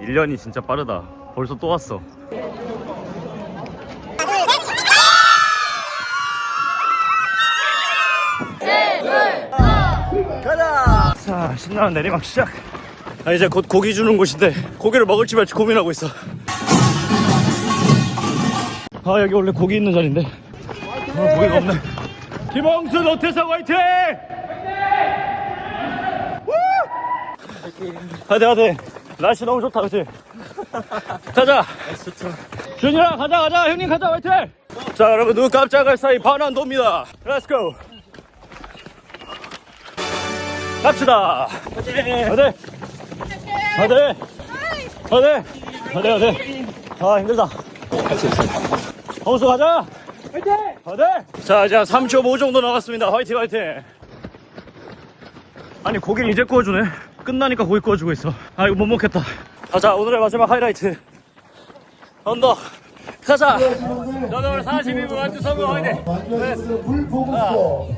일년이 진짜 빠르다. 벌써 또 왔어. 가자! 자, 신나는 내리막 시작. 아, 이제 곧 고기 주는 곳인데 고기를 먹을지 말지 고민하고 있어. 아, 여기 원래 고기 있는 자리인데. 아, 고기가 없네. 김홍수 노태석 화이팅! 가자 가자. 날씨 너무 좋다 그치? 가자. 준이랑 가자 가자. 형님 가자 화이팅! 자 여러분 눈 깜짝할 사이 반환도입니다. 렛츠고 갑시다. 가자. 가자. 가자. 가자 가자. 아 힘들다. 홍수 가자. 화이팅! 가자. 자 이제 한3.5 정도 남았습니다. 화이팅 화이팅 아니 고기를 이제 구워주네. 끝나니까 고기 구워주고 있어. 아 이거 못 먹겠다. 가자 오늘의 마지막 하이라이트. 언더. 가자. 저는 오늘 42분 완주 성공 화이팅 완주하셨습니다. 불 보급소.